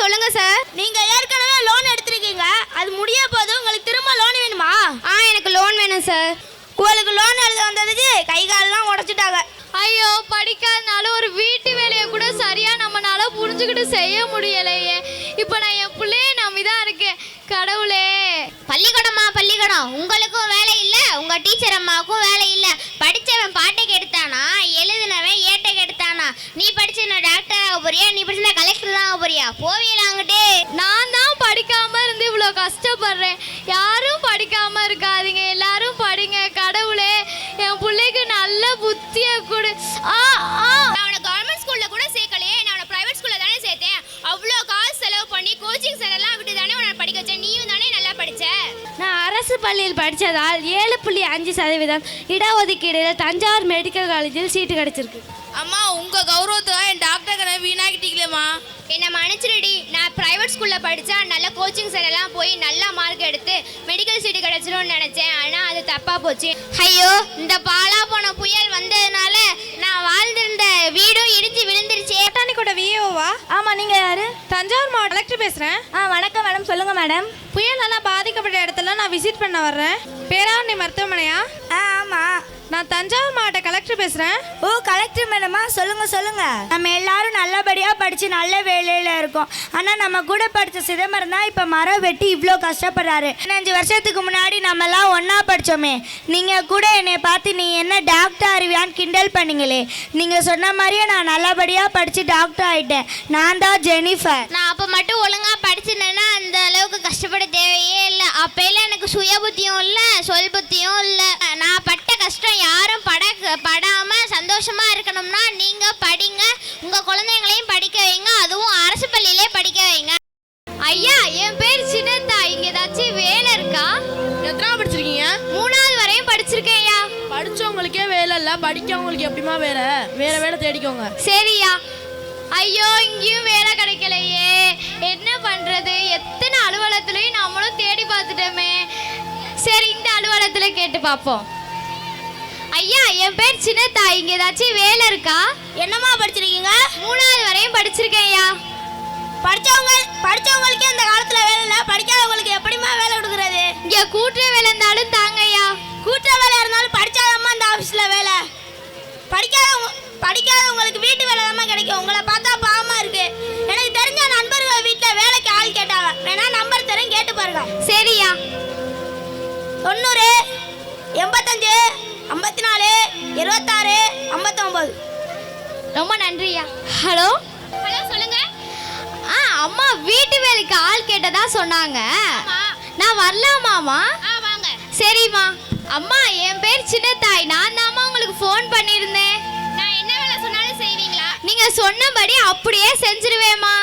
சொல்லுங்க சார் நீங்க ஏற்கனவே லோன் எடுத்திருக்கீங்க. அது முடிய போது உங்களுக்கு திரும்ப லோன் வேணுமா? ஆ எனக்கு லோன் வேணும் சார் உங்களுக்கு லோன் எழுத வந்ததுக்கு கை காலெல்லாம் உடைச்சிட்டாங்க. ஐயோ படிக்காதனால ஒரு வீட்டு வேலையை கூட சரியா நம்மனால புரிஞ்சுக்கிட்டு செய்ய முடியலையே. இப்போ நான் என் பிள்ளைய நம்பி தான் இருக்கேன் கடவுளே. பள்ளிக்கூடமா பள்ளிக்கூடம். உங்களுக்கும் வேலை இல்ல உங்க டீச்சர் அம்மாவுக்கும் வேலை இல்ல. படிச்சவன் பாட்டை கெடுத்தானா? எழுதினவன் ஏட்டை கெடுத்தானா? நீ படிச்ச நான் டாக்டர் ஆக போறியா? நீ படிச்ச கலெக்டர் தான் ஆக போறியா? போவியல அங்கிட்டு? நான் தான் படிக்காம இருந்து இவ்வளோ கஷ்டப்படுறேன். யாரும் படிக்காம இருக்காதீங்க. எல்லாரும் படிங்க. கடவுளே என் பிள்ளைக்கு நல்ல புத்தியை கொடு. ஆ ஆ. அரசு பள்ளியில் படித்ததால் ஏழு புள்ளி அஞ்சு சதவீதம் இடஒதுக்கீடுல தஞ்சாவூர் மெடிக்கல் காலேஜில் சீட்டு கிடைச்சிருக்கு. அம்மா உங்க கௌரவத்துக்காக என் கனவு வீணாக்கிட்டீங்களேம்மா. என்னை மன்னிச்சிருடி. நான் பிரைவேட் ஸ்கூலில் படித்தா நல்ல கோச்சிங் சென்டர்லாம் போய் நல்ல மார்க் எடுத்து மெடிக்கல் சீட்டு கிடச்சிரும்னு நினச்சேன். ஆனால் அது தப்பாக போச்சு. ஐயோ இந்த பாலா போன புயல் வந்ததுனால நான் வாழ்ந்திருந்த வீடும் இடிஞ்சு விழுந்துருச்சே. கூட விஏஓவா ஆமாம் நீங்கள் யார்? தஞ்சாவூர் மாவட்ட கலெக்டர் பேசுறேன். ஆ வணக்கம் மேடம். சொல்லுங்கள் மேடம். புயலால பாதிக்கப்பட்ட இடத்துல நான் விசிட் பண்ண வர்றேன். பேராவணி மருத்துவமனையா? ஆ நான் தஞ்சாவூர் மாவட்ட கலெக்டர் பேசுறேன். ஓ கலெக்டர் மேடமா சொல்லுங்க சொல்லுங்க. நம்ம எல்லாரும் நல்லபடியா படிச்சு நல்ல வேலையில இருக்கோம். ஆனா நம்ம கூட படிச்ச சிதம்பரம் தான் இப்ப மரம் வெட்டி இவ்வளோ கஷ்டப்படுறாரு. பதினஞ்சு வருஷத்துக்கு முன்னாடி நம்ம எல்லாம் ஒண்ணா படிச்சோமே. நீங்க கூட என்னை பார்த்து நீ என்ன டாக்டர் அறிவியான்னு கிண்டல் பண்ணீங்களே. நீங்க சொன்ன மாதிரியே நான் நல்லபடியா படிச்சு டாக்டர் ஆயிட்டேன். நான் தான் ஜெனிஃபர். நான் அப்போ மட்டும் ஒழுங்காக படிச்சிருந்தேன்னா அந்த அளவுக்கு கஷ்டப்பட தேவையே இல்லை. அப்போலாம் எனக்கு சுய புத்தியும் இல்லை சொல் புத்தியும் இல்லை. நான் பட்ட கஷ்டம் யாரும் பட படாமல் சந்தோஷமாக இருக்கணும்னா நீங்கள் படிங்க. உங்கள் குழந்தைங்களையும் படிக்க வைங்க. அதுவும் அரசு பள்ளியிலே படிக்க வைங்க. ஐயா என் பேர் சின்னத்தா. இங்க ஏதாச்சும் வேலை இருக்கா? எத்தனை படிச்சிருக்கீங்க? மூணாவது வரையும் படிச்சிருக்கேன் ஐயா. படிச்சவங்களுக்கே வேலை இல்லை. படிக்கவங்களுக்கு எப்படிமா வேலை? வேற வேலை தேடிக்கோங்க. சரியா. ஐயோ இங்கேயும் வேலை கிடைக்கலையே. என்ன பண்றது? எத்தனை அலுவலகத்துலயும் நம்மளும் தேடி பார்த்துட்டோமே. சரி இந்த அலுவலகத்துல கேட்டு பார்ப்போம். ஐயா என் பேர் சின்னத்தா. இங்க ஏதாச்சும் வேலை இருக்கா? என்னம்மா படிச்சிருக்கீங்க? மூணாவது வரையும் படிச்சிருக்கேன் ஐயா. படிச்சவங்க படிச்சவங்களுக்கே இந்த காலத்துல வேலை இல்லை. படிக்காதவங்களுக்கு எப்படிமா வேலை கொடுக்குறது? இங்க கூட்டுற வேலை இருந்தாலும் தாங்க ஐயா. கூட்டுற வேலை இருந்தாலும் படிச்சாதம்மா இந்த ஆஃபீஸ்ல வேலை. படிக்காதவங்க படிக்காதவங்களுக்கு வீட்டு வேலை தான் கிடைக்கும். உங்களை பார்த்தா பாவமா இருக்கு. எனக்கு தெரிஞ்ச நண்பர்கள் வீட்டில் வேலைக்கு ஆள் கேட்டாங்க. வேணா நம்பர் தரேன் கேட்டு பாருங்க. சரியா தொண்ணூறு எண்பத்தஞ்சு ஐம்பத்தி நாலு இருபத்தாறு ஐம்பத்தொம்பது. ரொம்ப நன்றியா. ஹலோ? ஹலோ சொல்லுங்க. ஆ அம்மா வீட்டு வேலைக்கு ஆள் கேட்டதா சொன்னாங்க. நான் வரலாமாமா வாங்க. சரிம்மா. அம்மா என் பேர் சின்னத்தாய். நான் தாம்மா உங்களுக்கு ஃபோன் பண்ணியிருந்தேன் நான் என்ன வேலை சொன்னாலும் செய்வீங்களா? நீங்க சொன்னபடி அப்படியே செஞ்சிருவேம்மா.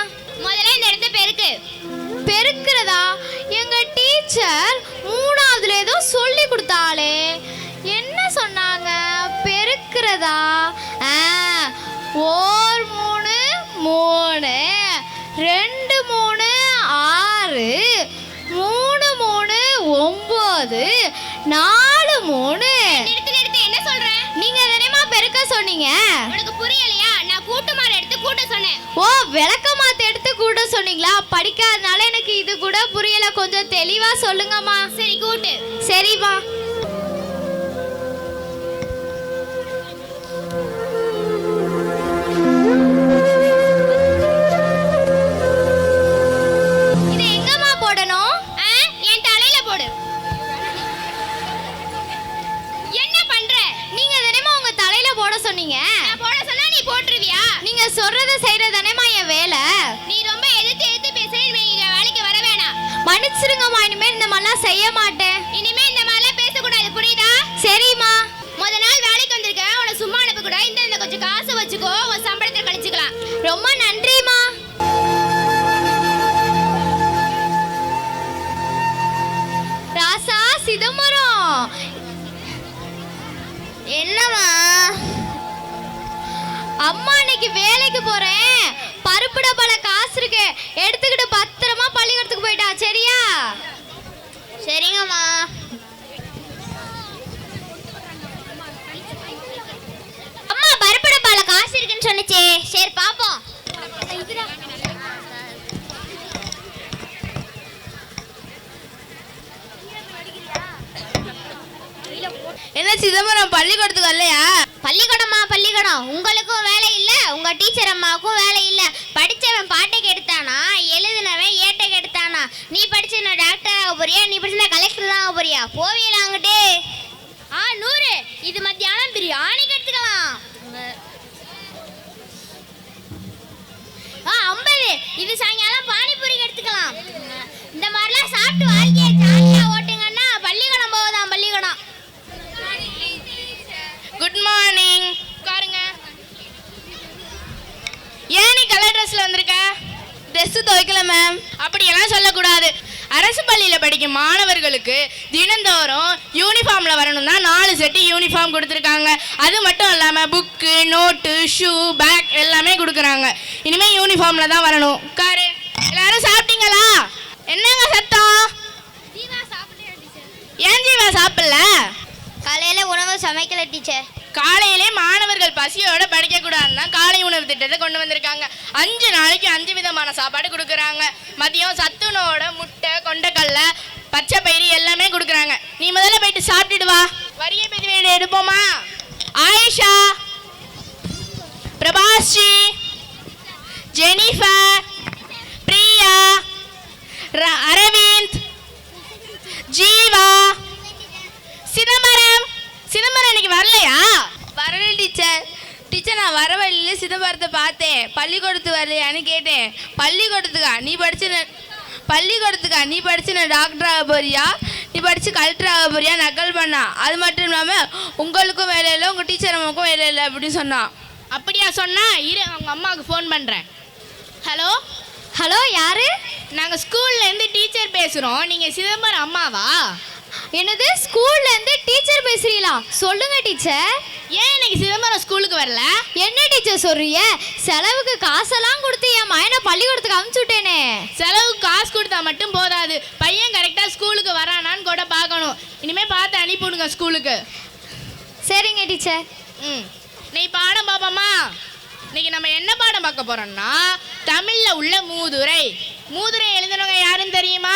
முதல்ல இந்த இடத்த பெருக்கு. பெருக்கிறதா? எங்க டீச்சர் மூணாவதுல ஏதோ சொல்லி கொடுத்தாளே. என்ன சொன்னாங்க? பெருக்கிறதா? ஓர் மூணு மூணு. ரெண்டு மூணு ஆறு. மூணு மூணு ஒம்பது. நாலு மூணு. நிறுத்து நிறுத்து. என்ன சொல்றேன் நீங்க தானேம்மா பெருக்க சொன்னீங்க? உனக்கு புரியலையா? நான் கூட்டுமாறு எடுத்து கூட்ட சொன்னேன். ஓ விளக்க மாத்த எடுத்து கூட சொன்னீங்களா? படிக்காதனால எனக்கு இது கூட புரியல. கொஞ்சம் தெளிவா சொல்லுங்கம்மா. சரி கூட்டு. சரிம்மா. அம்மா இன்னைக்கு வேலைக்கு போறேன். பருப்புட பல காசு இருக்கு. எடுத்துக்கிட்டு பத்திரமா பள்ளிக்கூடத்துக்கு போயிட்டா சரியா? சரிங்கம்மா. அம்மா பருப்புட பல காசு இருக்குன்னு சொன்னுச்சே. சரி பாப்போம். என்ன சிதம்பரம் பள்ளிக்கூடத்துக்கு வரலையா? பள்ளிக்கூடமா பள்ளிக்கூடம். உங்களுக்கும் வேலை இல்லை உங்க டீச்சர் அம்மாவுக்கும் வேலை இல்லை. படிச்சவன் பாட்டை கெடுத்தானா? எழுதினவன் ஏட்டை கெடுத்தானா? நீ படிச்ச நான் டாக்டர் ஆக போறியா? நீ படிச்ச கலெக்டர் தான் ஆக போறியா? போவியல அங்கிட்டு? ஆ நூறு. இது மத்தியானம் பிரியாணிக்கு எடுத்துக்கலாம். ஆ ஐம்பது. இது சாயங்காலம் பானிபூரிக்கு எடுத்துக்கலாம். இந்த மாதிரிலாம் சாப்பிட்டு வாழ்க்கையை ஜாலியாக ஓட்டுங்கன்னா பள்ளிக்கூடம் போகுதான் பள்ளிக்கூடம். ஏன் நீ கலர் ட்ரெஸ்ல வந்திருக்க? ட்ரெஸ் துவைக்கல மேம் அப்படியெல்லாம் சொல்லக்கூடாது. அரசு பள்ளியில் படிக்கும் மாணவர்களுக்கு தினந்தோறும் யூனிஃபார்மில் வரணும் தான் நாலு செட்டு யூனிஃபார்ம் கொடுத்துருக்காங்க. அது மட்டும் இல்லாமல் புக்கு நோட்டு ஷூ பேக் எல்லாமே கொடுக்குறாங்க. இனிமேல் யூனிஃபார்மில் தான் வரணும். உட்காரு. எல்லாரும் சாப்பிட்டீங்களா? என்னங்க சத்தம்? ஏன் ஜீவா சாப்பிடல? காலையில உணவு சமைக்கல டீச்சர். காலையிலே மாணவர்கள் பசியோட படிக்கக்கூடாதுன்னு தான் காலை உணவு திட்டத்தை கொண்டு வந்திருக்காங்க. அஞ்சு நாளைக்கு அஞ்சு விதமான சாப்பாடு கொடுக்குறாங்க. மதியம் சத்துணவோட முட்டை கொண்டக்கல்ல பச்சை பயிறு எல்லாமே கொடுக்குறாங்க. நீ முதல்ல போயிட்டு சாப்பிட்டுட்டு வா. வரிய பதிவேடு எடுப்போமா? ஆயிஷா பிரபாஸ்ரீ ஜெனிஃபர் பிரியா ர- வரலையா? வரல டீச்சர். டீச்சர் நான் வர வழியில் சிதம்பரத்தை பார்த்தேன். பள்ளிக்கூடத்து வரலையான்னு கேட்டேன். பள்ளிக்கூடத்துக்கா? நீ படிச்சு பள்ளிக்கூடத்துக்கா? நீ படிச்சு நான் டாக்டர் ஆக போறியா? நீ படிச்சு கலெக்டர் ஆக போறியா? நக்கல் பண்ணா. அது மட்டும் இல்லாமல் உங்களுக்கும் வேலை இல்லை உங்கள் டீச்சர் அம்மாவுக்கும் வேலை இல்லை அப்படின்னு சொன்னான். அப்படியா சொன்னா? இரு அவங்க அம்மாவுக்கு ஃபோன் பண்றேன். ஹலோ? ஹலோ யாரு? நாங்கள் ஸ்கூல்ல இருந்து டீச்சர் பேசுறோம். நீங்க சிதம்பரம் அம்மாவா? என்னது? ஸ்கூல்ல இருந்து டீச்சர் பேசுறீங்களா? சொல்லுங்க டீச்சர். ஏன் இன்னைக்கு சிதம்பரம் ஸ்கூலுக்கு வரல? என்ன டீச்சர் சொல்றீங்க? செலவுக்கு காசெல்லாம் கொடுத்து என் மயனை பள்ளிக்கூடத்துக்கு அமுச்சு விட்டேனே செலவுக்கு காசு கொடுத்தா மட்டும் போதாது. பையன் கரெக்டாக ஸ்கூலுக்கு வரானான்னு கூட பார்க்கணும். இனிமே பார்த்து அனுப்பிவிடுங்க ஸ்கூலுக்கு. சரிங்க டீச்சர். ம். நீ பாடம் பாப்போமா இன்னைக்கு நம்ம என்ன பாடம் பார்க்க போறோம்னா தமிழ்ல உள்ள மூதுரை. மூதுரை எழுதுனவங்க யாருன்னு தெரியுமா?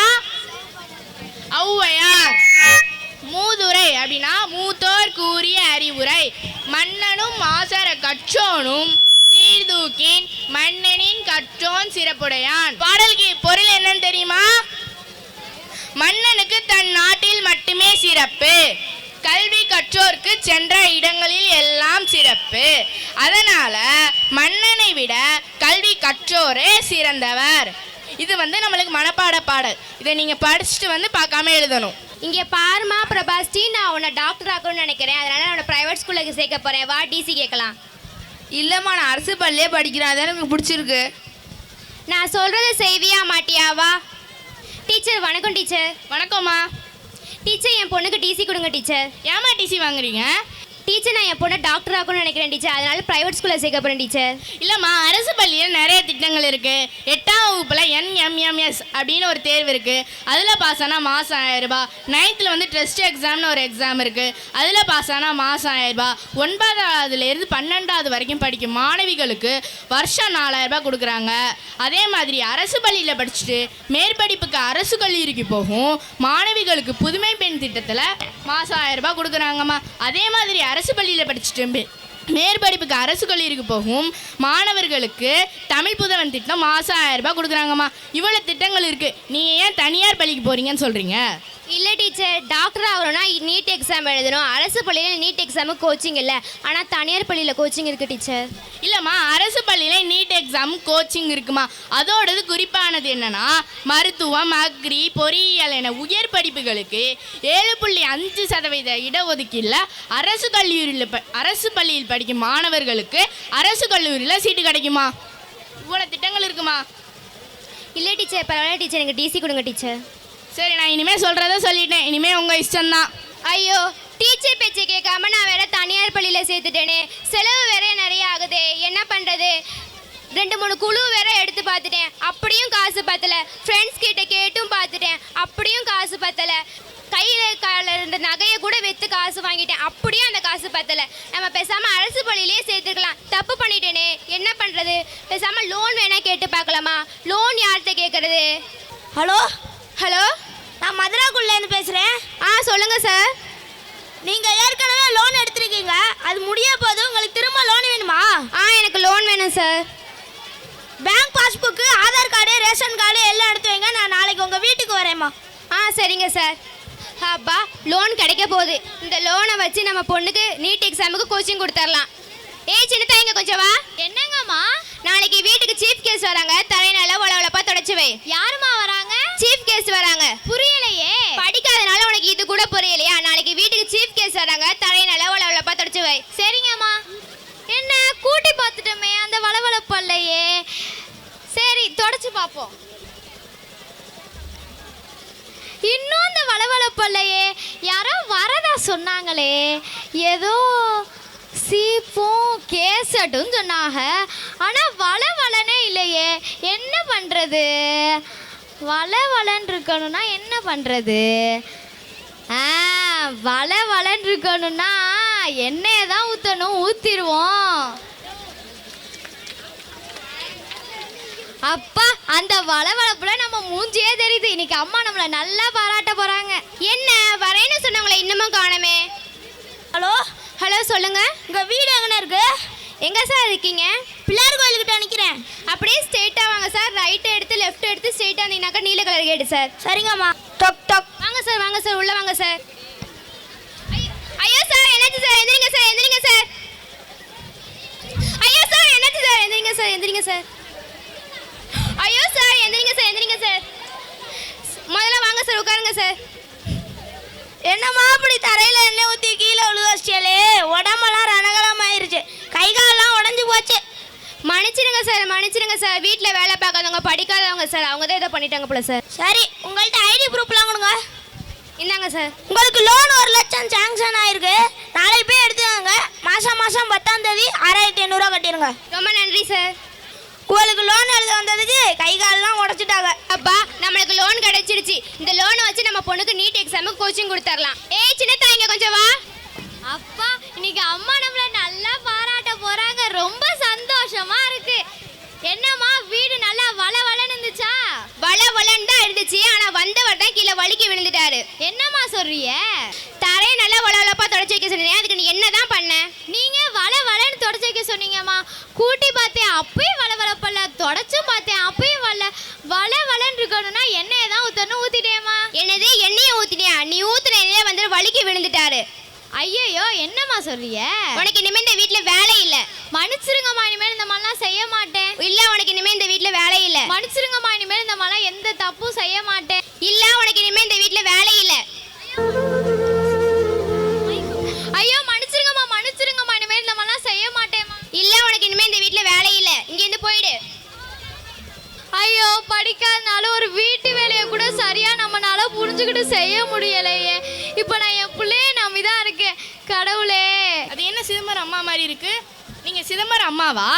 ஔவையார். மூதுரை அப்படின்னா மூத்தோர் கூறிய அறிவுரை. மன்னனும் ஆசர கற்றோனும் சீர்தூக்கின் மன்னனின் கற்றோன் சிறப்புடையான். பாடலுக்கு பொருள் என்னன்னு தெரியுமா? மன்னனுக்கு தன் நாட்டில் மட்டுமே சிறப்பு. கல்வி கற்றோர்க்கு சென்ற இடங்களில் எல்லாம் சிறப்பு. அதனால மன்னனை விட கல்வி கற்றோரே சிறந்தவர். இது வந்து நம்மளுக்கு மனப்பாட பாடல். இதை நீங்க படிச்சுட்டு வந்து பார்க்காம எழுதணும். இங்க பாருமா பிரபாஸ்டி நான் உன்னை டாக்டர் ஆக்கணும்னு நினைக்கிறேன். அதனால நான் பிரைவேட் ஸ்கூலுக்கு சேர்க்க போறேன். வா டிசி கேட்கலாம். இல்லைம்மா நான் அரசு பள்ளியே படிக்கிறேன். அதான் எனக்கு பிடிச்சிருக்கு? நான் சொல்றதை செய்வியா மாட்டியா? வா. டீச்சர் வணக்கம் டீச்சர் வணக்கம்மா. டீச்சர் என் பொண்ணுக்கு டிசி கொடுங்க டீச்சர் ஏமா டிசி வாங்குறீங்க? டீச்சர் நான் என் பொண்ணை டாக்டர் ஆக்கணும்னு நினைக்கிறேன் டீச்சர் அதனால பிரைவேட் ஸ்கூலில் சேர்க்க போறேன் டீச்சர் இல்லைம்மா அரசு பள்ளியில் நிறைய திட்டங்கள் இருக்கு. எட்டாம் வகுப்பில் என்எம்எம்எஸ் அப்படின்னு ஒரு தேர்வு இருக்கு. அதில் பாஸ் ஆனால் மாதம் ஆயிரம் ரூபாய். நைன்த்தில் வந்து டெஸ்ட் எக்ஸாம்னு ஒரு எக்ஸாம் இருக்கு. அதில் பாஸ் ஆனால் மாதம் ஆயிரம் ரூபாய். ஒன்பதாவதுலேருந்து பன்னெண்டாவது வரைக்கும் படிக்கும் மாணவிகளுக்கு வருஷம் நாலாயிரம் ரூபாய் கொடுக்குறாங்க. அதே மாதிரி அரசு பள்ளியில் படிச்சுட்டு மேற்படிப்புக்கு அரசு கல்லூரிக்கு போகும் மாணவிகளுக்கு புதுமை பெண் திட்டத்தில் மாதம் ஆயிரம் ரூபாய் கொடுக்குறாங்கம்மா. அதே மாதிரி அரசு பள்ளியில் படிச்சுட்டு மேற்படிப்புக்கு அரசு கல்லூரிக்கு போகும் மாணவர்களுக்கு தமிழ் புதவன் திட்டம் மாதம் ஆயிரம் ரூபாய் கொடுக்குறாங்கம்மா. இவ்வளோ திட்டங்கள் இருக்குது நீங்கள் ஏன் தனியார் பள்ளிக்கு போகிறீங்கன்னு சொல்கிறீங்க இல்லை டீச்சர் டாக்டர் ஆகணும்னா நீட் எக்ஸாம் எழுதணும். அரசு பள்ளியில் நீட் எக்ஸாமுக்கு கோச்சிங் இல்லை. ஆனால் தனியார் பள்ளியில் கோச்சிங் இருக்கு டீச்சர். இல்லைம்மா அரசு பள்ளியில் நீட் எக்ஸாம் கோச்சிங் இருக்குமா? அதோடது குறிப்பானது என்னன்னா மருத்துவம் அக்ரி பொறியியல் என உயர் படிப்புகளுக்கு ஏழு புள்ளி அஞ்சு சதவீத இடஒதுக்கீடில் அரசு கல்லூரியில் ப அரசு பள்ளியில் படிக்கும் மாணவர்களுக்கு அரசு கல்லூரியில் சீட்டு கிடைக்குமா? இவ்வளோ திட்டங்கள் இருக்குமா? இல்லை டீச்சர் பரவாயில்ல டீச்சர். எனக்கு டிசி கொடுங்க டீச்சர். சரி நான் இனிமேல் சொல்கிறத சொல்லிட்டேன். இனிமேல் உங்கள் இஷ்டம்தான். ஐயோ டீச்சர் பேச்சை கேட்காம நான் வேற தனியார் பள்ளியில் சேர்த்துட்டேனே. செலவு வேற நிறைய ஆகுதே. என்ன பண்ணுறது ரெண்டு மூணு குழு வேற எடுத்து பார்த்துட்டேன். அப்படியும் காசு பத்தல. ஃப்ரெண்ட்ஸ் கிட்ட கேட்டும் பார்த்துட்டேன். அப்படியும் காசு பத்தல. கையில் கால இருந்த நகையை கூட விற்று காசு வாங்கிட்டேன். அப்படியும் அந்த காசு பத்தல. நம்ம பேசாம அரசு பள்ளியிலே சேர்த்துக்கலாம் தப்பு பண்ணிட்டேனே. என்ன பண்றது? பேசாம லோன் வேணா கேட்டு பார்க்கலாமா? லோன் யார்கிட்ட கேட்கறது? ஹலோ? ஹலோ? நான் மதுராக்குள்ளேருந்து பேசுகிறேன் ஆ சொல்லுங்க சார். நீங்கள் ஏற்கனவே லோன் எடுத்திருக்கீங்க. அது முடிய போது உங்களுக்கு திரும்ப லோன் வேணுமா? ஆ எனக்கு லோன் வேணும் sir. Bank passbook Aadhaar card ration card எல்லாம் எடுத்து வைங்க. நான் நாளைக்கு உங்கள் வீட்டுக்கு வரேம்மா. ஆ சரிங்க சார். அப்பா லோன் கிடைக்க போகுது. இந்த லோனை வச்சு நம்ம பொண்ணுக்கு நீட் எக்ஸாமுக்கு கோச்சிங் கொடுத்துர்லாம். ஏய் சின்னதா இங்க கொஞ்சம் வா. என்னங்கம்மா? நாளைக்கு வீட்டுக்கு சீஃப் கெஸ்ட் வராங்க. தலையினால உளவுளப்பா தொடச்சு வை. யாருமா வராங்க? சீஃப் கெஸ்ட் வராங்க. புரியலையே. படிக்காதனால உனக்கு இது கூட புரியலையா? நாளைக்கு வீட்டுக்கு சீஃப் கெஸ்ட் வராங்க. தலையினால உளவுளப்பா தொடச்சு வை. சரிங்கம்மா. என்ன கூட்டி பார்த்துட்டோமே அந்த வளவளப்பு இல்லையே சரி தொடச்சு பார்ப்போம். இன்னும் அந்த வளவளப்பு இல்லையே யாரோ வரதா சொன்னாங்களே. ஏதோ சீப்பும் கேசட்டும் சொன்னாங்க. ஆனால் வளவளனே இல்லையே. என்ன பண்ணுறது வளவளன் இருக்கணும்னா என்ன பண்ணுறது ஆ வளவளன் இருக்கணும்னா எண்ணெயை தான் ஊற்றணும் ஊற்றிடுவோம் அப்பா அந்த வளவளப்புல நம்ம மூஞ்சியே தெரியுது. இன்னைக்கு அம்மா நம்மள நல்லா பாராட்ட போறாங்க. என்ன வரேன்னு சொன்னவங்கள இன்னமும் காணமே? ஹலோ ஹலோ சொல்லுங்க. உங்கள் வீடு எங்கண்ணே இருக்கு? எங்க சார் இருக்கீங்க? பிள்ளையார் கோயிலுக்கிட்ட நிற்கிறேன் அப்படியே ஸ்ட்ரெயிட்டா வாங்க சார். ரைட் எடுத்து லெஃப்ட் எடுத்து ஸ்ட்ரெயிட்டா வந்தீங்கன்னாக்கா நீல கலர் கேடு சார். சரிங்கம்மா. டொக் டொக். வாங்க சார் வாங்க சார். உள்ள வாங்க சார். ஐயோ- சார் என்னாச்சு சார்? எந்திரிங்க சார் எந்திரிங்க சார். ஐயோ சார் என்னாச்சு சார்? எந்திரிங்க சார் எந்திரிங்க சார். ஐயோ சார் எந்திரிங்க சார் எந்திரிங்க சார். முதல்ல வாங்க சார் உட்காருங்க சார். என்னம்மா அப்படி தரையில் எண்ணெய் ஊற்றி கீழே விழுக வச்சியாலே உடம்பெல்லாம் ரணகலம் ஆயிருச்சு கை காலெல்லாம் உடஞ்சி போச்சு. மன்னிச்சிடுங்க சார் மன்னிச்சிடுங்க சார். வீட்டில் வேலை பார்க்காதவங்க படிக்காதவங்க சார். அவங்க தான் ஏதோ பண்ணிட்டாங்க போல சார். சரி உங்கள்கிட்ட ஐடி ப்ரூஃப்லாம் கொடுங்க. இந்தாங்க சார். உங்களுக்கு லோன் ஒரு லட்சம் சாங்ஷன் ஆயிருக்கு. நாளைக்கு போய் எடுத்துக்கோங்க. மாதம் மாதம் பத்தாம் தேதி ஆறாயிரத்தி ஐநூறுரூவா கட்டிடுங்க. ரொம்ப நன்றி சார். உங்களுக்கு லோன் எழுத வந்ததுக்கு கை காலெல்லாம் உடச்சிட்டாங்க. அப்பா நம்மளுக்கு லோன் கிடைச்சிருச்சு இந்த லோனை வச்சு நம்ம பொண்ணுக்கு நீட் எக்ஸாமுக்கு கோச்சிங் கொடுத்துர்லாம். ஏய் சின்னத்தா இங்க கொஞ்சம் வா. அப்பா இன்னைக்கு அம்மா நம்மள நல்லா பாராட்ட போறாங்க. ரொம்ப சந்தோஷமா இருக்கு. என்னம்மா வீடு நல்லா வள வளன்னு இருந்துச்சா? வள வளன்னு தான் இருந்துச்சு. ஆனா வந்தவர் தான் கீழே வலிக்கி விழுந்துட்டாரு. என்னம்மா சொல்றிய தரையை நல்லா வள வளப்பா தொடச்சு வைக்க சொன்னீங்க. அதுக்கு நீ என்னதான் பண்ண? நீங்க வள வளன்னு தொடச்சு வைக்க சொன்னீங்கம்மா. கூட்டி பார்த்தேன் அப்பயும் வள வளப்பல்ல. தொடச்சும் பார்த்தேன் அப்பயும் வள. வள வளன்னு இருக்கணும்னா எண்ணெயை தான் ஊத்தணும் ஊத்திட்டேம்மா. என்னது? எண்ணெயை ஊத்திட்டியா? நீ ஊத்துன எண்ணெயை வந்து வலிக்கி விழுந்துட்டாரு. ஐயோ என்னம்மா சொல்றிய உனக்கு இனிமே இந்த வீட்ல வேலை இல்ல. மன்னிச்சிருங்கம்மா இனிமேல் இந்த மாதிரிலாம் செய்ய மாட்டேன். இல்ல உனக்கு இனிமே இந்த வீட்ல வேலை இல்ல. மன்னிச்சிருங்கம்மா இனிமேல் இந்த மாதிரிலாம் எந்த தப்பும் செய்ய மாட்டேன். இல்ல உனக்கு இனிமே இந்த வீட்ல வேலை இல்ல. ஐயோ மன்னிச்சிருங்கம்மா மன்னிச்சிருங்கம்மா இனிமேல் இந்த மாதிரிலாம் செய்ய மாட்டேம்மா. இல்ல உனக்கு இனிமே இந்த வீட்ல வேலை இல்ல. இங்க இருந்து போயிடு. ஐயோ படிக்காதனால ஒரு வீட்டு வேலையை கூட சரியா நம்மனால புரிஞ்சுக்கிட்டு செய்ய முடியலையே. இப்போ நான் என் இருக்கேன் கடவுளே. அது என்ன சிதம்பரம் அம்மா மாதிரி இருக்கு? நீங்க சிதம்பரம் அம்மாவா?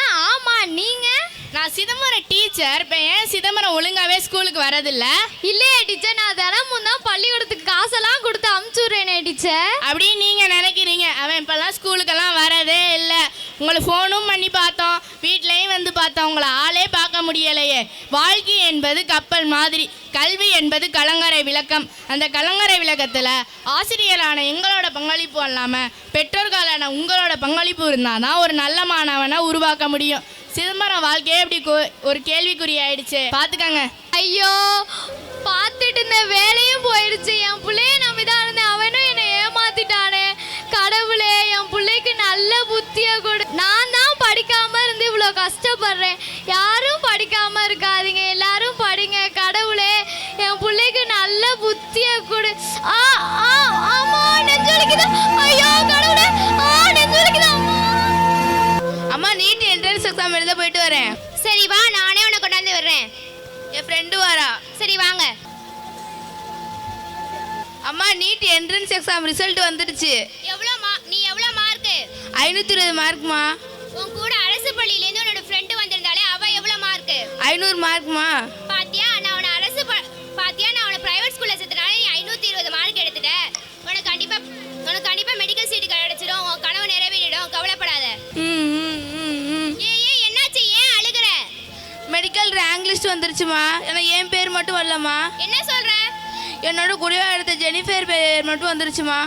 ஆ ஆமா நீங்க? நான் சிதம்பரம் டீச்சர். இப்போ ஏன் சிதம்பரம் ஒழுங்காவே ஸ்கூலுக்கு வரதில்ல? இல்லையே டீச்சர். நான் தினமும் தான் பள்ளிக்கூடத்துக்கு காசெல்லாம் கொடுத்து அமுச்சுடுறேனே டீச்சர். அப்படின்னு நீங்க நினைக்கிறீங்க. அவன் இப்பெல்லாம் ஸ்கூலுக்கெல்லாம் வரதே இல்லை. உங்களை ஃபோனும் பண்ணி பார்த்தோம். வீட்லேயும் வந்து பார்த்தோம். உங்களை ஆளே முடியலையே. வாழ்க்கை என்பது கப்பல் மாதிரி கல்வி என்பது கலங்கரை விளக்கம். அந்த கலங்கரை விளக்கத்தில் ஆசிரியரான எங்களோட பங்களிப்பு இல்லாமல் பெற்றோர்களான உங்களோட பங்களிப்பு இருந்தால் தான் ஒரு நல்ல மாணவனை உருவாக்க முடியும். சிதம்பரம் வாழ்க்கையே இப்படி ஒரு கேள்விக்குறி ஆயிடுச்சு. பார்த்துக்கங்க ஐயோ பார்த்துட்டு இருந்த வேலையும் போயிடுச்சு. என் பிள்ளைய வாங்க அம்மா நீட் என்ட்ரன்ஸ் எக்ஸாம் ரிசல்ட் வந்துடுச்சு. எவ்வளோ மா நீ எவ்வளோ மார்க்கு ஐநூற்றி இருபது மார்க்மா உன் கூட அரசு பள்ளியிலேருந்து உன்னோட ஃப்ரெண்டு வந்திருந்தாலே அவ எவ்வளோ மார்க்கு ஐநூறு மார்க்மா பாத்தியா? நான் உன அரசு பாத்தியா? நான் உன பிரைவேட் ஸ்கூல்ல சேர்த்தனால நீ ஐநூற்றி இருபது மார்க் எடுத்துட்ட. உனக்கு கண்டிப்பா உனக்கு கண்டிப்பா மெடிக்கல் சீட்டு கிடைச்சிடும் மெடிக்கல் ரேங்க் லிஸ்ட் வந்துருச்சுமா? ஆனால் என் பேர் மட்டும் வரலம்மா. என்ன சொல்ற? என்னோட குடிவா எடுத்த ஜெனிஃபர் பேர் மட்டும் வந்துருச்சுமா.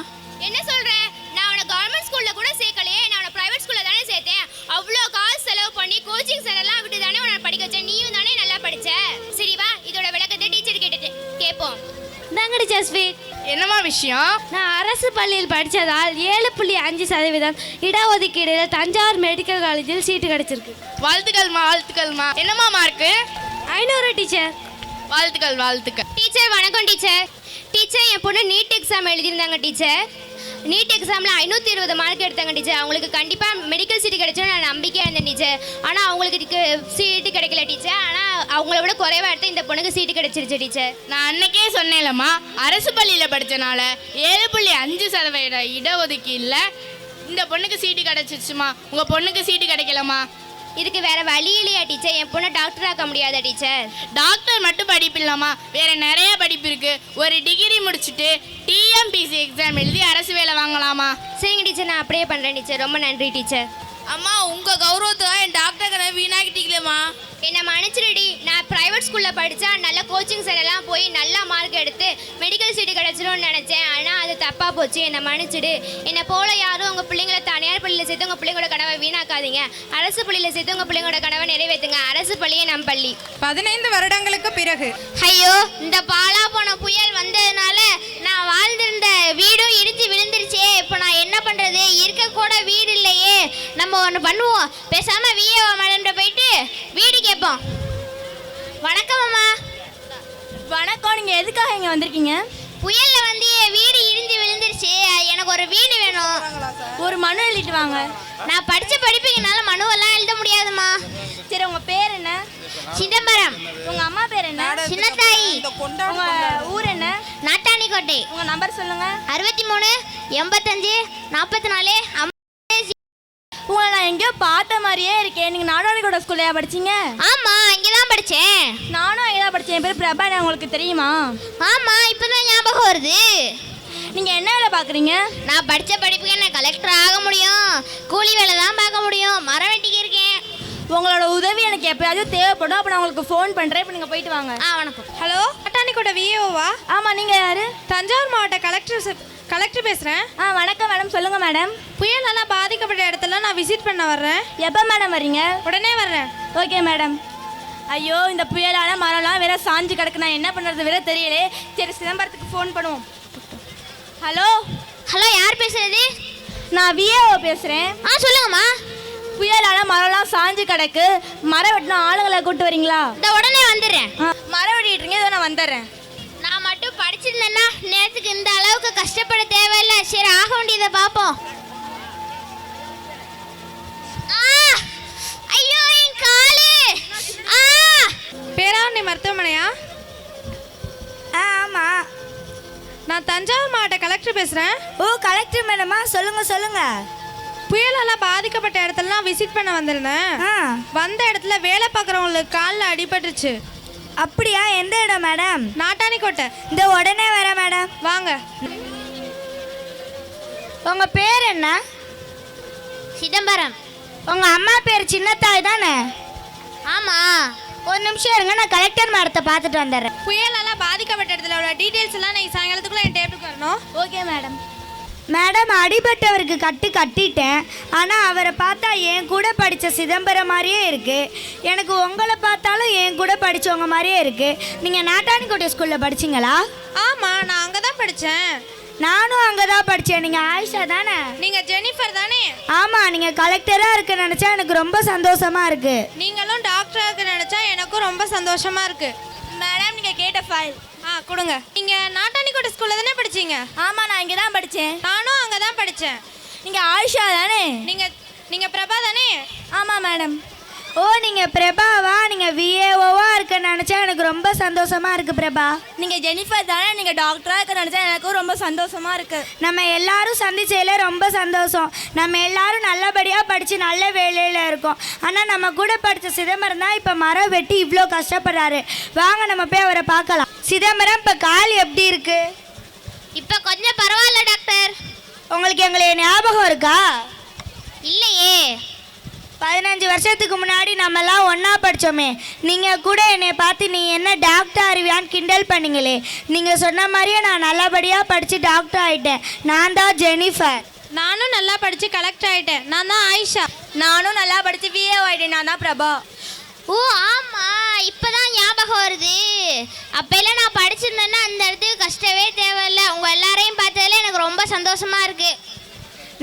என்ன சொல்ற? நான் அவனை கவர்மெண்ட் ஸ்கூல்ல கூட சேர்க்கலையே. நான் அவனை பிரைவேட் ஸ்கூல்ல தானே சேர்த்தேன். அவ்வளோ காசு செலவு பண்ணி கோச்சிங் செலவெல்லாம் விட்டு தானே உன்னை படிக்க வச்சேன். நீயும் தானே நல்லா படிச்ச. சரி வா இதோட விளக்கத்தை டீச்சர் கேட்டுட்டு கேட்போம் இந்தாங்க டீச்சர் ஸ்வீட் என்னம்மா விஷயம்? நான் அரசு பள்ளியில் படித்ததால் ஏழு புள்ளி அஞ்சு சதவீதம் இடஒதுக்கீடுல தஞ்சாவூர் மெடிக்கல் காலேஜில் சீட்டு கிடைச்சிருக்கு. வாழ்த்துக்கள்மா வாழ்த்துக்கள்மா. என்னம்மா மார்க்கு ஐநூறு டீச்சர். வாழ்த்துக்கள் வாழ்த்துக்கள். டீச்சர் வணக்கம் டீச்சர். டீச்சர் என் பொண்ணு நீட் எக்ஸாம் எழுதியிருந்தாங்க டீச்சர். நீட் எக்ஸாமில் ஐநூற்றி இருபது மார்க் எடுத்தாங்க டீச்சர் அவங்களுக்கு கண்டிப்பாக மெடிக்கல் சீட்டு கிடைச்சோன்னு நான் நம்பிக்கையாக இருந்தேன் டீச்சர் ஆனால் அவங்களுக்கு சீட்டு கிடைக்கல டீச்சர் ஆனால் அவங்கள விட குறைவாக எடுத்து இந்த பொண்ணுக்கு சீட்டு கிடைச்சிருச்சு டீச்சர் நான் அன்னைக்கே சொன்னேன்லம்மா அரசு பள்ளியில் படித்தனால ஏழு புள்ளி அஞ்சு சதவீத இடஒதுக்கீடில் இந்த பொண்ணுக்கு சீட்டு கிடச்சிருச்சுமா. உங்கள் பொண்ணுக்கு சீட்டு கிடைக்கலம்மா. இதுக்கு வேற வழி இல்லையா டீச்சர் என் பொண்ணை டாக்டர் ஆக்க முடியாதா டீச்சர் டாக்டர் மட்டும் படிப்பு இல்லாமா வேற நிறைய படிப்பு இருக்கு. ஒரு டிகிரி முடிச்சுட்டு டிஎம்பிசி எக்ஸாம் எழுதி அரசு வேலை வாங்கலாமா? சரிங்க டீச்சர் நான் அப்படியே பண்ணுறேன் டீச்சர் ரொம்ப நன்றி டீச்சர் அம்மா உங்க கௌரவத்துக்காக என் டாக்டர் கனவு வீணாக்கிட்டீங்களேம்மா. என்னை மன்னிச்சிருடி நான் ப்ரைவேட் ஸ்கூலில் படித்தா நல்ல கோச்சிங் செல்லாம் போய் நல்லா மார்க் எடுத்து மெடிக்கல் சீட்டு கிடச்சிரும்னு நினச்சேன். ஆனால் அது தப்பாக போச்சு. என்னை மன்னிச்சிடு. என்னை போல யாரும் உங்கள் பிள்ளைங்கள தனியார் பள்ளியில் சேர்த்து உங்கள் பிள்ளைங்களோட கனவை வீணாக்காதீங்க. அரசு பள்ளியில் சேர்த்து உங்கள் பிள்ளைங்களோட கனவை நிறைவேற்றுங்க. அரசு பள்ளியே நம் பள்ளி. பதினைந்து வருடங்களுக்கு பிறகு ஐயோ இந்த பாலா போன புயல் வந்ததுனால நான் வாழ்ந்திருந்த வீடும் இடிஞ்சு விழுந்துருச்சே. இப்போ நான் என்ன பண்ணுறது இருக்க கூட வீடு இல்லையே. நம்ம ஒன்று பண்ணுவோம். பேசாமல் விஏஓ மேடம்கிட்ட போயிட்டு வீடு கேட்போம். வணக்கம் அம்மா. வணக்கம் நீங்கள் எதுக்காக இங்கே வந்திருக்கீங்க? புயல்ல வந்து வீடு இடிஞ்சு விழுந்துருச்சு. எனக்கு ஒரு வீடு வேணும். ஒரு மனு எழுதிட்டு வாங்க. நான் படிச்ச படிப்புக்கு என்னால மனுவெல்லாம் எழுத முடியாதும்மா. சரி உங்கள் பேர் என்ன? சிதம்பரம். உங்கள் அம்மா பேர் என்ன? சின்னத்தாயி. உங்கள் ஊர் என்ன? நாட்டாணிக்கோட்டை. உங்கள் நம்பர் சொல்லுங்கள் அறுபத்தி மூணு எண்பத்தஞ்சு நாற்பத்தி நாலு உங்களை நான் எங்கேயோ பார்த்த மாதிரியே இருக்கேன் நீங்கள் நாடாளிகோட ஸ்கூல்லையா படிச்சீங்க? ஆமா இங்கதான் படிச்சேன். நானும் அங்கே தான் படித்தேன் என் பேர் பிரபா உங்களுக்கு தெரியுமா? ஆமா இப்பதான் ஞாபகம் வருது. நீங்கள் என்ன வேலை பார்க்குறீங்க? நான் படிச்ச படிப்புக்கு என்ன கலெக்டர் ஆக முடியும்? கூலி வேலை தான் பார்க்க முடியும். மரம் வெட்டிக்கு இருக்கேன். உங்களோட உதவி எனக்கு எப்பயாவது தேவைப்படும். அப்போ நான் உங்களுக்கு ஃபோன் பண்ணுறேன் இப்போ நீங்கள் போயிட்டு வாங்க. ஆ வணக்கம். ஹலோ அட்டானிக்கோட விஏஓவா ஆமாம் நீங்கள் யார்? தஞ்சாவூர் மாவட்ட கலெக்டர் கலெக்டர் பேசுகிறேன் ஆ வணக்கம் மேடம். சொல்லுங்கள் மேடம். புயலால பாதிக்கப்பட்ட இடத்துல நான் விசிட் பண்ண வர்றேன். எப்போ மேடம் வர்றீங்க? உடனே வர்றேன். Okay madam. ஐயோ இந்த புயலால மரம்லாம் வேற சாஞ்சு கிடக்கு. நான் என்ன பண்ணுறது வேற தெரியலே. சரி சிதம்பரத்துக்கு ஃபோன் பண்ணுவோம். ஹலோ ஹலோ யார் பேசுறது? நான் விஏஓ பேசுகிறேன் ஆ சொல்லுங்கம்மா. புயலால மரம்லாம் சாஞ்சு கிடக்கு. மரம் வெட்டின ஆளுங்களை கூட்டு வரீங்களா? இந்த உடனே வந்துடுறேன். ஆ, மரம் வெட்டிட்டுருங்க இதோ நான் வந்துடுறேன். நான் மட்டும் படிச்சிருந்தேன்னா நேரத்துக்கு இந்த அளவுக்கு வேண்டியதை பார்ப்போம். ஆ! ஐயோ என் காலு! ஆ! பேராவணி மருத்துவமனையா? ஆ ஆமாம் நான் தஞ்சாவூர் மாவட்ட கலெக்டர் பேசுகிறேன் ஓ கலெக்டர் மேடமா? சொல்லுங்கள் சொல்லுங்கள் புயலால பாதிக்கப்பட்ட இடத்துல நான் விசிட் பண்ண வந்திருந்தேன். ஆ. வந்த இடத்துல வேலை பார்க்குறவங்களுக்கு காலில் அடிபட்டுருச்சு. அப்படியா? எந்த இடம் மேடம்? நாட்டானிக்கோட்டை இந்த உடனே வர மேடம். வாங்க. உங்கள் பேர் என்ன? சிதம்பரம். உங்கள் அம்மா பேர் சின்னத்தாய் தானே? ஆமா. ஒரு நிமிஷம் இருங்க நான் கலெக்டர் மேடத்தை பார்த்துட்டு வந்துடுறேன். புயலால பாதிக்கப்பட்ட இடத்துல உள்ள டீட்டெயில்ஸ் எல்லாம் நீங்கள் சாயங்காலத்துக்குள்ள என் டேபிளுக்கு வரணும். ஓகே மேடம் மேடம் அடிபட்டவருக்கு கட்டு கட்டிட்டேன். ஆனால் அவரை பார்த்தா என் கூட படித்த சிதம்பரம் மாதிரியே இருக்குது எனக்கு உங்களை பார்த்தாலும் என் கூட படித்தவங்க மாதிரியே இருக்குது நீங்கள் நாட்டானிக்கோட்டை ஸ்கூலில் படிச்சீங்களா? ஆமாம் நான் அங்கே தான் படித்தேன் நானும் அங்கே தான் படித்தேன் நீங்கள் ஆயிஷா தானே? நீங்கள் ஜெனிஃபர் தானே? ஆமாம் நீங்கள் கலெக்டராக இருக்க நினச்சா எனக்கு ரொம்ப சந்தோஷமாக இருக்குது நீங்களும் டாக்டராக நினச்சா எனக்கும் ரொம்ப சந்தோஷமா இருக்கு. மேடம் நீங்கள் கேட்ட ஃபைல் ஆ கொடுங்க. நீங்கள் நாட்டானிக்கோட்டை ஸ்கூலில் தானே படிச்சீங்க? ஆமாம் நான் இங்கே தான் படித்தேன் நானும் அங்கே தான் படித்தேன் நீங்கள் ஆயிஷா தானே? நீங்கள் நீங்கள் பிரபா தானே? ஆமாம் மேடம் ஓ நீங்கள் பிரபாவா? நீங்கள் விஏஓவா இருக்க நினச்சா எனக்கு ரொம்ப சந்தோஷமாக இருக்குது பிரபா. நீங்கள் ஜெனிஃபர் தானே நீங்கள் டாக்டராக இருக்க நினச்சா எனக்கும் ரொம்ப சந்தோஷமா இருக்கு. நம்ம எல்லாரும் சந்திச்சதில் ரொம்ப சந்தோஷம். நம்ம எல்லாரும் நல்லபடியாக படித்து நல்ல வேலையில் இருக்கோம். ஆனால் நம்ம கூட படித்த சிதம்பரம் தான் இப்போ மரம் வெட்டி இவ்வளோ கஷ்டப்படுறாரு. வாங்க நம்ம போய் அவரை பார்க்கலாம். சிதம்பரம் இப்போ கால் எப்படி இருக்கு? இப்போ கொஞ்சம் பரவாயில்ல டாக்டர் உங்களுக்கு எங்களை ஞாபகம் இருக்கா? இல்லையே. பதினஞ்சு வருஷத்துக்கு முன்னாடி நம்மலாம் ஒன்றா படித்தோமே நீங்கள் கூட என்னை பார்த்து நீ என்ன டாக்டர் அறிவியான்னு கிண்டல் பண்ணீங்களே. நீங்கள் சொன்ன மாதிரியே நான் நல்லபடியாக படித்து டாக்டர் ஆகிட்டேன் நான் தான் ஜெனிஃபர். நானும் நல்லா படிச்சு கலெக்டர் ஆயிட்டேன். நான் தான் ஆயிஷா. நானும் நல்லா படிச்சு விஏ ஆயிட்டேன். நான் தான் பிரபா. ஓ ஆமா. இப்பதான் ஞாபகம் வருது. அப்பெல்லாம் நான் படிச்சிருந்தேன்னா அந்த இடத்துக்கு கஷ்டமே தேவையில்ல. உங்க எல்லாரையும் பார்த்ததுல எனக்கு ரொம்ப சந்தோஷமா இருக்கு.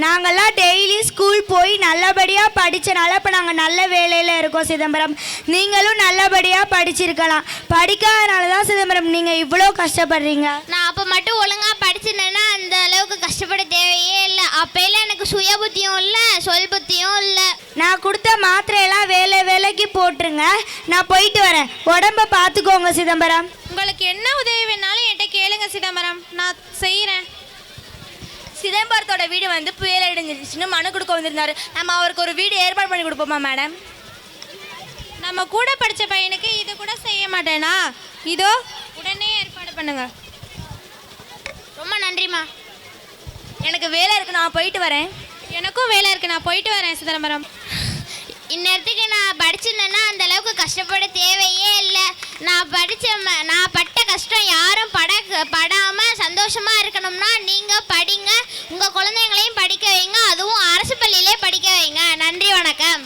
நாங்கள்லாம் டெய்லி ஸ்கூல் போய் நல்லபடியாக படித்தனால இப்போ நாங்கள் நல்ல வேலையில் இருக்கோம் சிதம்பரம். நீங்களும் நல்லபடியாக படிச்சிருக்கலாம். படிக்காதனால தான் சிதம்பரம் நீங்கள் இவ்வளோ கஷ்டப்படுறீங்க? நான் அப்ப மட்டும் ஒழுங்கா படிச்சிருந்தேன்னா அந்த அளவுக்கு கஷ்டப்பட தேவையே இல்லை. அப்பெல்லாம் எனக்கு சுய புத்தியும் இல்லை சொல் புத்தியும் இல்லை. நான் கொடுத்த மாத்திரையெல்லாம் வேலை வேலைக்கு போட்டுருங்க. நான் போயிட்டு வரேன். உடம்ப பார்த்துக்கோங்க சிதம்பரம். உங்களுக்கு என்ன உதவி வேணாலும் என்கிட்ட கேளுங்க சிதம்பரம். நான் செய்கிறேன் சிதம்பரத்தோட வீடு வந்து புயல் அடைஞ்சிருச்சுன்னு மனு கொடுக்க வந்திருந்தாரு. நம்ம அவருக்கு ஒரு வீடு ஏற்பாடு பண்ணி கொடுப்போமா மேடம் நம்ம கூட படிச்ச பையனுக்கு இது கூட செய்ய மாட்டேனா? இதோ உடனே ஏற்பாடு பண்ணுங்க. ரொம்ப நன்றிம்மா. எனக்கு வேலை இருக்கு நான் போயிட்டு வரேன். எனக்கும் வேலை இருக்கு நான் போயிட்டு வரேன் சிதம்பரம். இந்நேரத்துக்கு நான் படிச்சிருந்தேன்னா அந்த அளவுக்கு கஷ்டப்பட தேவையே இல்லை. நான் படித்த நான் பட்ட கஷ்டம் யாரும் பட படாமல் சந்தோஷமாக இருக்கணும்னா நீங்கள் படிங்க. உங்கள் குழந்தைங்களையும் படிக்க வைங்க. அதுவும் அரசு பள்ளியிலே படிக்க வைங்க. நன்றி வணக்கம்.